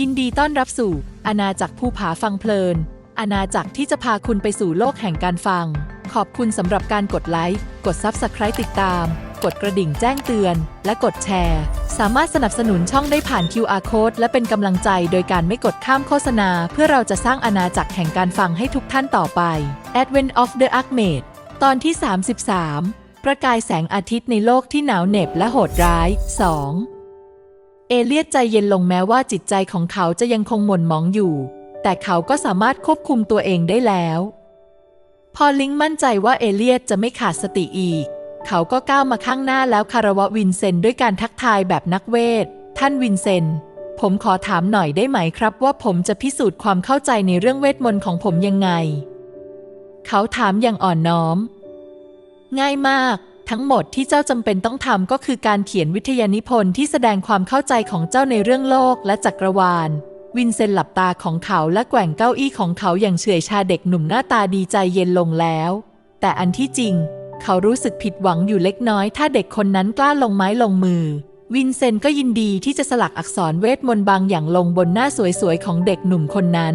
ยินดีต้อนรับสู่ อาณาจักรภูผาฟังเพลิน อาณาจักรที่จะพาคุณไปสู่โลกแห่งการฟัง ขอบคุณสำหรับการกดไลค์ กด Subscribe ติดตาม กดกระดิ่งแจ้งเตือน และกดแชร์ สามารถสนับสนุนช่องได้ผ่าน QR Code และเป็นกำลังใจโดยการไม่กดข้ามโฆษณา เพื่อเราจะสร้างอาณาจักรแห่งการฟังให้ทุกท่านต่อไป Advent of the Archmage ตอนที่ 33 ประกายแสงอาทิตย์ในโลกที่หนาวเหน็บและโหดร้าย 2 เอเลียดใจเย็นลงแม้ว่าจิตใจของเขาจะยังคงหม่นหมองอยู่ แต่เขาก็สามารถควบคุมตัวเองได้แล้ว พอลิงก์มั่นใจว่าเอเลียดจะไม่ขาดสติอีก เขาก็ก้าวมาข้างหน้าแล้วคารวะวินเซนต์ด้วยการทักทายแบบนักเวท ท่านวินเซนต์ผมขอถามหน่อยได้ไหมครับว่าผมจะพิสูจน์ความเข้าใจในเรื่องเวทมนต์ของผมยังไง เขาถามอย่างอ่อนน้อม ง่ายมาก ทั้งหมดที่เจ้าจำเป็นต้องทำก็คือการเขียนวิทยานิพนธ์ที่แสดงความเข้าใจของเจ้าในเรื่องโลกและจักรวาล วินเซนต์หลับตาของเขาและแกว่งเก้าอี้ของเขาอย่างเฉื่อยชาเด็กหนุ่มหน้าตาดีใจเย็นลงแล้ว แต่อันที่จริง เขารู้สึกผิดหวังอยู่เล็กน้อย ถ้าเด็กคนนั้นกล้าลงไม้ลงมือ วินเซนต์ก็ยินดีที่จะสลักอักษรเวทมนต์บางอย่างลงบนหน้าสวยๆของเด็กหนุ่มคนนั้น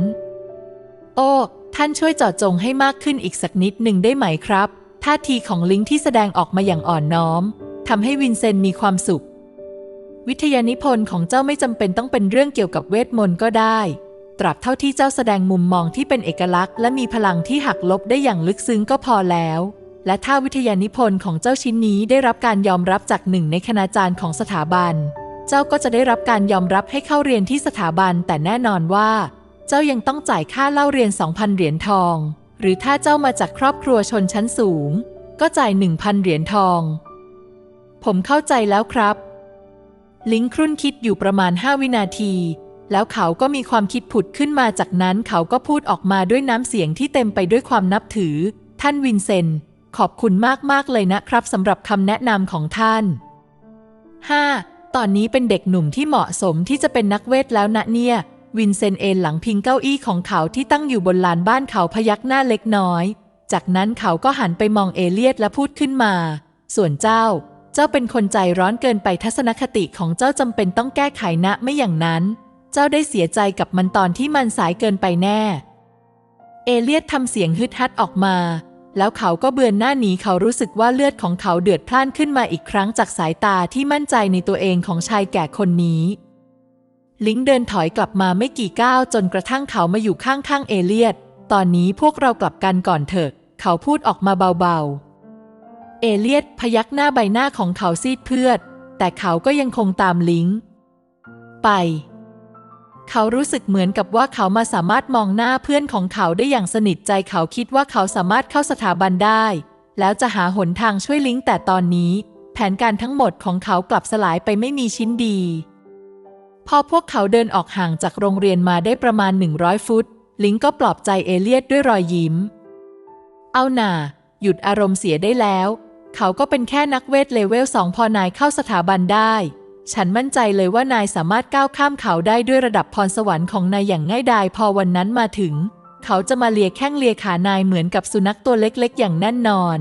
โอ้ท่านช่วยจาะจงให้มากขึ้นอีกสักนิดหนึ่งได้ไหมครับ ท่าทีของลิงที่แสดงออกมาอย่างอ่อนน้อมทำให้วินเซนต์มีความสุข วิทยานิพนธ์ของเจ้าไม่จำเป็นต้องเป็นเรื่องเกี่ยวกับเวทมนต์ก็ได้ ตราบเท่าที่เจ้าแสดงมุมมองที่เป็นเอกลักษณ์ และมีพลังที่หักลบได้อย่างลึกซึ้งก็พอแล้ว และถ้าวิทยานิพนธ์ของเจ้าชิ้นนี้ได้รับการยอมรับจากหนึ่งในคณาจารย์ของสถาบัน เจ้าก็จะได้รับการยอมรับให้เข้าเรียนที่สถาบัน แต่แน่นอนว่า เจ้ายังต้องจ่ายค่าเล่าเรียน 2,000 เหรียญทอง หรือถ้าเจ้ามาจากครอบครัวชนชั้นสูง ก็จ่าย1,000เหรียญทอง ผมเข้าใจแล้วครับ ลิงครุ่นคิดอยู่ประมาณ5วินาที แล้วเขาก็มีความคิดผุดขึ้นมาจากนั้นเขาก็พูดออกมาด้วยน้ำเสียงที่เต็มไปด้วยความนับถือ ท่านวินเซนต์ขอบคุณมาก ๆ เลยนะครับสำหรับคำแนะนำของท่าน 5. ตอนนี้เป็นเด็กหนุ่มที่เหมาะสมที่จะเป็นนักเวทแล้วนะเนี่ย วินเซนต์เอนหลังพิงเก้าอี้ของเขาที่ตั้งอยู่บนลานบ้านเขาพยักหน้าเล็กน้อย จากนั้นเขาก็หันไปมองเอเลียดและพูดขึ้นมา ส่วนเจ้า เจ้าเป็นคนใจร้อนเกินไปทัศนคติของเจ้าจำเป็นต้องแก้ไขนะไม่อย่างนั้น เจ้าได้เสียใจกับมันตอนที่มันสายเกินไปแน่ เอเลียดทำเสียงฮึดฮัดออกมา แล้วเขาก็เบือนหน้าหนีเขารู้สึกว่าเลือดของเขาเดือดพล่านขึ้นมาอีกครั้งจากสายตาที่มั่นใจในตัวเองของชายแก่คนนี้ ลิงเดินถอยกลับมาไม่กี่ก้าวจนกระทั่งเขามาอยู่ข้างๆเอเลียด ตอนนี้พวกเรากลับกันก่อนเถอะ เขาพูดออกมาเบาๆ เอเลียดพยักหน้าใบหน้าของเขาซีดเพือด แต่เขาก็ยังคงตามลิงไป เขารู้สึกเหมือนกับว่าเขามาสามารถมองหน้าเพื่อนของเขาได้อย่างสนิทใจเขาคิดว่าเขาสามารถเข้าสถาบันได้ แล้วจะหาหนทางช่วยลิงแต่ตอนนี้ แผนการทั้งหมดของเขากลับสลายไปไม่มีชิ้นดี พอพวกเขาเดินออกห่างจากโรงเรียนมาได้ประมาณ 100 ฟุต ลิงก็ปลอบใจเอเลียดด้วยรอยยิ้ม เอาหน่า หยุดอารมณ์เสียได้แล้ว เขาก็เป็นแค่นักเวทเลเวลสองพอนายเข้าสถาบันได้ ฉันมั่นใจเลยว่านายสามารถก้าวข้ามเขาได้ด้วยระดับพรสวรรค์ของนายอย่างง่ายดายพอวันนั้นมาถึง เขาจะมาเลียแข้งเลียขานายเหมือนกับสุนัขตัวเล็กๆ อย่างแน่นอน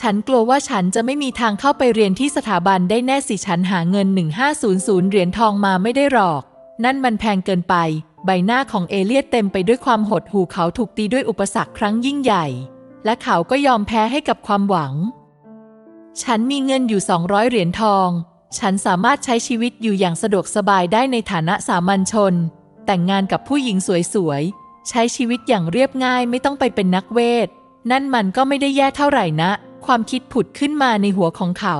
ฉันกลัวว่าฉันจะไม่มีทางเข้าไปเรียนที่สถาบันได้แน่สิฉันหาเงิน 1500 เหรียญทองมาไม่ได้หรอก นั่นมันแพงเกินไป ใบหน้าของเอเลียดเต็มไปด้วยความหดหู่เขาถูกตีด้วยอุปสรรคครั้งยิ่งใหญ่ และเขาก็ยอมแพ้ให้กับความหวัง ฉันมีเงินอยู่ 200 เหรียญทอง ฉันสามารถใช้ชีวิตอยู่อย่างสะดวกสบายได้ในฐานะสามัญชน แต่งงานกับผู้หญิงสวยๆ ใช้ชีวิตอย่างเรียบง่ายไม่ต้องไปเป็นนักเวท นั่นมันก็ไม่ได้แย่เท่าไหร่นะ ความคิดผุดขึ้นมาในหัวของเขา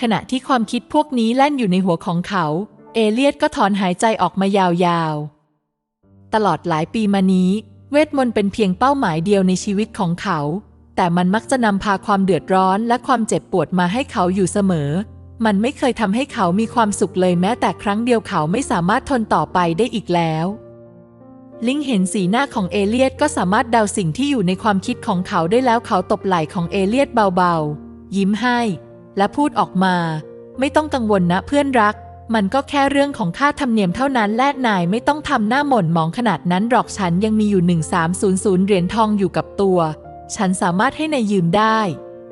ขณะที่ความคิดพวกนี้แล่นอยู่ในหัวของเขา เอเลียดก็ถอนหายใจออกมายาวๆ ตลอดหลายปีมานี้ เวทมนต์เป็นเพียงเป้าหมายเดียวในชีวิตของเขา แต่มันมักจะนำพาความเดือดร้อนและความเจ็บปวดมาให้เขาอยู่เสมอ มันไม่เคยทำให้เขามีความสุขเลยแม้แต่ครั้งเดียวเขาไม่สามารถทนต่อไปได้อีกแล้ว ลิงเห็นสีหน้าของเอเลียดก็สามารถเดาสิ่งที่อยู่ในความคิดของเขาได้แล้วเขาตบไหล่ของเอเลียดเบาๆ ยิ้มให้ และพูดออกมา ไม่ต้องกังวลนะเพื่อนรัก มันก็แค่เรื่องของค่าธรรมเนียมเท่านั้นแลกนายไม่ต้องทำหน้าหม่นหมองขนาดนั้นหรอกฉันยังมีอยู่ 1300 เหรียญทองอยู่กับตัว ฉันสามารถให้นายยืมได้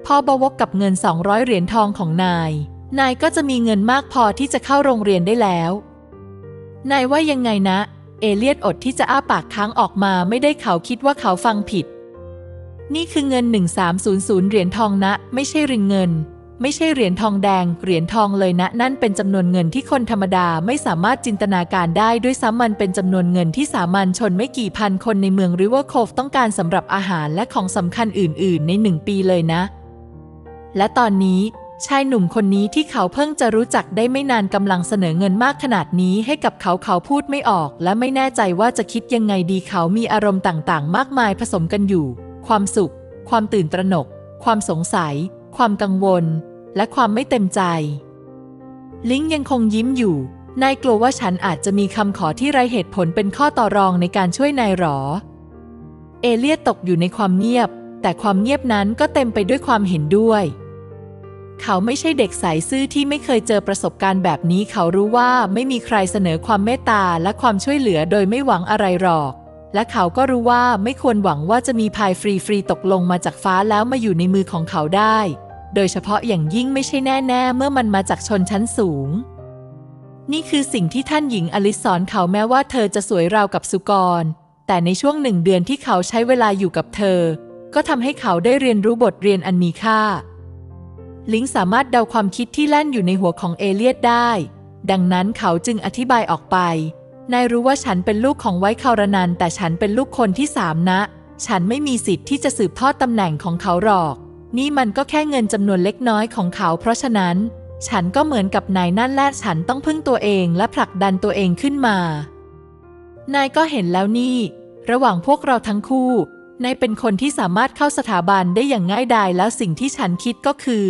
พอบวกกับเงิน 200 เหรียญทองของนาย นายก็จะมีเงินมากพอที่จะเข้าโรงเรียนได้แล้ว นายว่ายังไงนะ เอเลียดอดที่จะอ้าปากค้างออกมาไม่ได้เขาคิดว่าเขาฟังผิด นี่คือเงิน 1300 เหรียญทองนะ ไม่ใช่ริงเงิน ไม่ใช่เหรียญทองแดง เหรียญทองเลยนะ นั่นเป็นจำนวนเงินที่คนธรรมดาไม่สามารถจินตนาการได้ด้วยซ้ำมันเป็นจำนวนเงินที่สามัญชนไม่กี่พันคนในเมืองริเวอร์โคฟต้องการสำหรับอาหารและของสำคัญอื่น ๆ ในหนึ่งปีเลยนะ และตอนนี้ ชายหนุ่มคนนี้ที่เขาเพิ่งจะรู้จักได้ไม่นานกำลังเสนอเงินมากขนาดนี้ให้กับเขาเขาพูดไม่ออก และไม่แน่ใจว่าจะคิดยังไงดีเขามีอารมณ์ต่างๆ มากมายผสมกันอยู่ ความสุข ความตื่นตระหนก ความสงสัย ความกังวล และความไม่เต็มใจ ลิงยังคงยิ้มอยู่ นายกลัวว่าฉันอาจจะมีคำขอที่ไรเหตุผลเป็นข้อต่อรองในการช่วยนายหรอ เอเลียตตกอยู่ในความเงียบ แต่ความเงียบนั้นก็เต็มไปด้วยความเห็นด้วย เขาไม่ใช่เด็กสายซื่อที่ไม่เคยเจอประสบการณ์แบบนี้ เขารู้ว่าไม่มีใครเสนอความเมตตาและความช่วยเหลือโดยไม่หวังอะไรหรอก และเขาก็รู้ว่าไม่ควรหวังว่าจะมีพายฟรีๆตกลงมาจากฟ้าแล้วมาอยู่ในมือของเขาได้ โดยเฉพาะอย่างยิ่งไม่ใช่แน่ ๆ เมื่อมันมาจากชนชั้นสูง นี่คือสิ่งที่ท่านหญิงอลิสสอนเขาแม้ว่าเธอจะสวยราวกับสุกร แต่ในช่วงหนึ่งเดือนที่เขาใช้เวลาอยู่กับเธอ ก็ทำให้เขาได้เรียนรู้บทเรียนอันมีค่า ลิงสามารถเดาความคิดที่แล่นอยู่ในหัวของเอเลียดได้ ดังนั้นเขาจึงอธิบายออกไป นายรู้ว่าฉันเป็นลูกของไวคารนันแต่ฉันเป็นลูกคนที่สามนะ ฉันไม่มีสิทธิ์ที่จะสืบทอดตำแหน่งของเขาหรอก นี่มันก็แค่เงินจำนวนเล็กน้อยของเขา เพราะฉะนั้น ฉันก็เหมือนกับนายนั่นแหละฉันต้องพึ่งตัวเองและผลักดันตัวเองขึ้นมา นายก็เห็นแล้วนี่ ระหว่างพวกเราทั้งคู่นายเป็นคนที่สามารถเข้าสถาบันได้อย่างง่ายดายแล้วสิ่งที่ฉันคิดก็คือ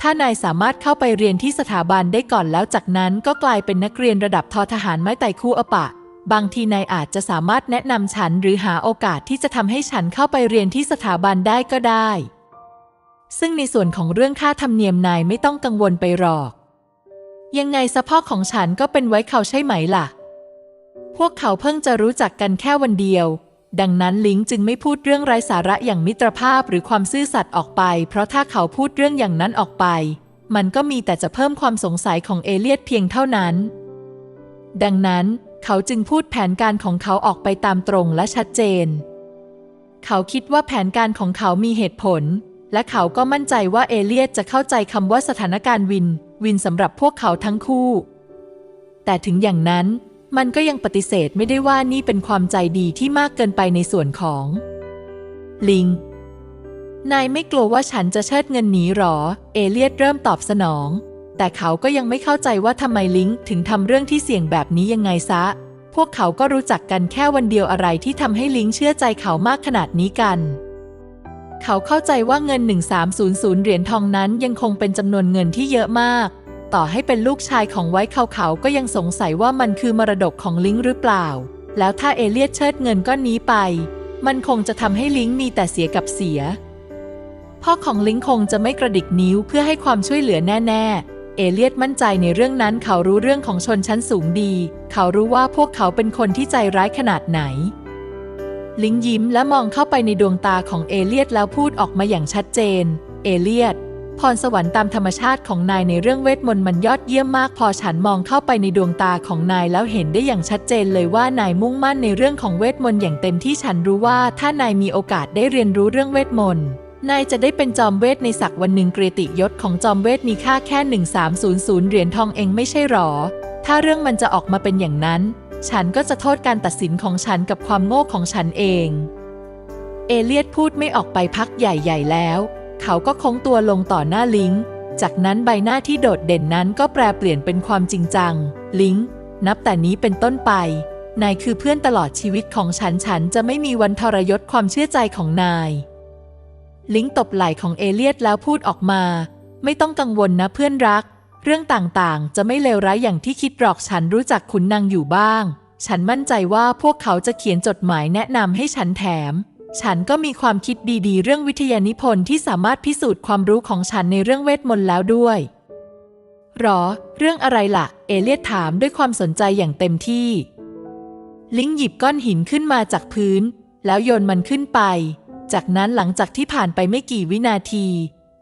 ถ้านายสามารถเข้าไปเรียนที่สถาบันได้ก่อนแล้วจากนั้นก็กลายเป็นนักเรียนระดับทอทหารไม้ไต่คู่อปะ บางทีนายอาจจะสามารถแนะนำฉันหรือหาโอกาสที่จะทำให้ฉันเข้าไปเรียนที่สถาบันได้ก็ได้ ซึ่งในส่วนของเรื่องค่าธรรมเนียมนายไม่ต้องกังวลไปหรอก ยังไงสะพ่อของฉันก็เป็นไว้เขาใช่ไหมล่ะ พวกเขาเพิ่งจะรู้จักกันแค่วันเดียว ดังนั้นลิงจึงไม่พูดเรื่องไร้สาระอย่างมิตรภาพหรือความซื่อสัตย์ออกไป เพราะถ้าเขาพูดเรื่องอย่างนั้นออกไป มันก็มีแต่จะเพิ่มความสงสัยของเอเลียดเพียงเท่านั้น ดังนั้นเขาจึงพูดแผนการของเขาออกไปตามตรงและชัดเจน เขาคิดว่าแผนการของเขามีเหตุผล และเขาก็มั่นใจว่าเอเลียดจะเข้าใจคำว่าสถานการณ์วิน วินสำหรับพวกเขาทั้งคู่ แต่ถึงอย่างนั้น มันก็ยังปฏิเสธไม่ได้ว่านี่เป็นความใจดีที่มากเกินไปในส่วนของ ลิง นายไม่กลัวว่าฉันจะเชิดเงินหนีหรอ เอเลียดเริ่มตอบสนอง แต่เขาก็ยังไม่เข้าใจว่าทำไมลิงถึงทำเรื่องที่เสี่ยงแบบนี้ยังไงซะ พวกเขาก็รู้จักกันแค่วันเดียวอะไรที่ทำให้ลิงเชื่อใจเขามากขนาดนี้กันเขาเข้าใจว่าเงิน 1300 เหรียญทองนั้นยังคงเป็นจำนวนเงินที่เยอะมาก ต่อให้เป็นลูกชายของไว้เขาเขาก็ยังสงสัยว่ามันคือมรดกของลิงหรือเปล่า แล้วถ้าเอเลียดเชิดเงินก้อนนี้ไป มันคงจะทำให้ลิงมีแต่เสียกับเสีย พ่อของลิงคงจะไม่กระดิกนิ้วเพื่อให้ความช่วยเหลือแน่ ๆ เอเลียดมั่นใจในเรื่องนั้นเขารู้เรื่องของชนชั้นสูงดี เขารู้ว่าพวกเขาเป็นคนที่ใจร้ายขนาดไหน ลิงยิ้มและมองเข้าไปในดวงตาของเอเลียดแล้วพูดออกมาอย่างชัดเจน เอเลียด พรสวรรค์ตามธรรมชาติของนายในเรื่องเวทมนต์มันยอดเยี่ยมมากพอฉันมองเข้าไปในดวงตาของนายแล้วเห็นได้อย่างชัดเจนเลยว่านายมุ่งมั่นในเรื่องของเวทมนต์อย่างเต็มที่ฉันรู้ว่าถ้านายมีโอกาสได้เรียนรู้เรื่องเวทมนต์นายจะได้เป็นจอมเวทในศักวันหนึ่งเกรติยศของจอมเวทมีค่าแค่ 1300 เหรียญทองเองไม่ใช่หรอ ถ้าเรื่องมันจะออกมาเป็นอย่างนั้น ฉันก็จะโทษการตัดสินของฉันกับความโง่ของฉันเอง เอเลียดพูดไม่ออกไปพักใหญ่ ๆ แล้ว เขาก็คงตัวลงต่อหน้าลิง จากนั้นใบหน้าที่โดดเด่นนั้นก็แปลเปลี่ยนเป็นความจริงจัง ลิง นับแต่นี้เป็นต้นไป นายคือเพื่อนตลอดชีวิตของฉัน ฉันจะไม่มีวันทรยศความเชื่อใจของนาย ลิงตบไหล่ของเอเลียดแล้วพูดออกมา ไม่ต้องกังวลนะเพื่อนรัก เรื่องต่างๆ จะไม่เลวร้ายอย่างที่คิดหรอกฉันรู้จักขุนนางอยู่บ้าง ฉันมั่นใจว่าพวกเขาจะเขียนจดหมายแนะนำให้ฉันแถม ฉันก็มีความคิดดีๆ เรื่องวิทยานิพนธ์ที่สามารถพิสูจน์ความรู้ของฉันในเรื่องเวทมนต์แล้วด้วย หรอ เรื่องอะไรล่ะ เอเลียดถามด้วยความสนใจอย่างเต็มที่ ลิงหยิบก้อนหินขึ้นมาจากพื้น แล้วโยนมันขึ้นไป จากนั้นหลังจากที่ผ่านไปไม่กี่วินาที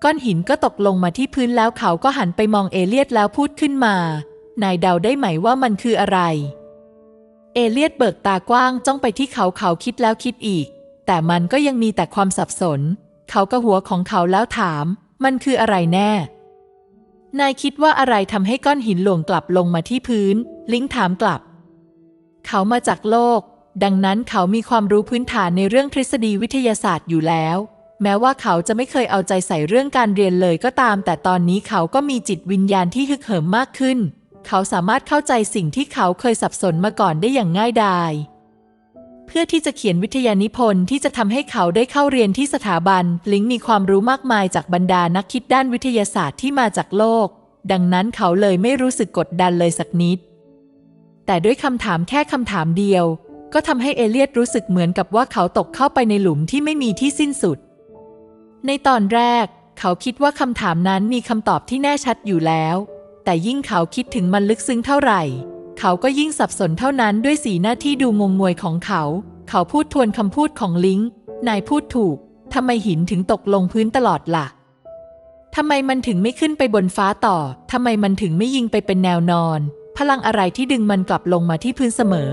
ก้อนหินก็ตกลงมาที่พื้นแล้วเขาก็หันไปมองเอเลียดแล้วพูดขึ้นมา นายเดาได้ไหมว่ามันคืออะไร เอเลียดเบิกตากว้างจ้องไปที่เขาเขาคิดแล้วคิดอีก แต่มันก็ยังมีแต่ความสับสน เขาก็หัวของเขาแล้วถาม มันคืออะไรแน่ นายคิดว่าอะไรทำให้ก้อนหินหลวงกลับลงมาที่พื้น ลิงถามกลับ เขามาจากโลก ดังนั้นเขามีความรู้พื้นฐานในเรื่องทฤษฎีวิทยาศาสตร์อยู่แล้ว แม้ว่าเขาจะไม่เคยเอาใจใส่เรื่องการเรียนเลยก็ตาม แต่ตอนนี้เขาก็มีจิตวิญญาณที่ฮึกเหิมมากขึ้น เขาสามารถเข้าใจสิ่งที่เขาเคยสับสนมาก่อนได้อย่างง่ายดาย เพื่อที่จะเขียนวิทยานิพนธ์ที่จะทำให้เขาได้เข้าเรียนที่สถาบัน ลิงมีความรู้มากมายจากบรรดานักคิดด้านวิทยาศาสตร์ที่มาจากโลก ดังนั้นเขาเลยไม่รู้สึกกดดันเลยสักนิด แต่ด้วยคำถามแค่คำถามเดียว ก็ทำให้เอเลียดรู้สึกเหมือนกับว่าเขาตกเข้าไปในหลุมที่ไม่มีที่สิ้นสุด ในตอนแรก เขาคิดว่าคำถามนั้นมีคำตอบที่แน่ชัดอยู่แล้ว แต่ยิ่งเขาคิดถึงมันลึกซึ้งเท่าไหร่ เขาก็ยิ่งสับสนเท่านั้นด้วยสีหน้าที่ดูงงงวยของเขา เขาพูดทวนคำพูดของลิงนายพูดถูก ทำไมหินถึงตกลงพื้นตลอดล่ะ ทำไมมันถึงไม่ขึ้นไปบนฟ้าต่อ ทำไมมันถึงไม่ยิงไปเป็นแนวนอน พลังอะไรที่ดึงมันกลับลงมาที่พื้นเสมอ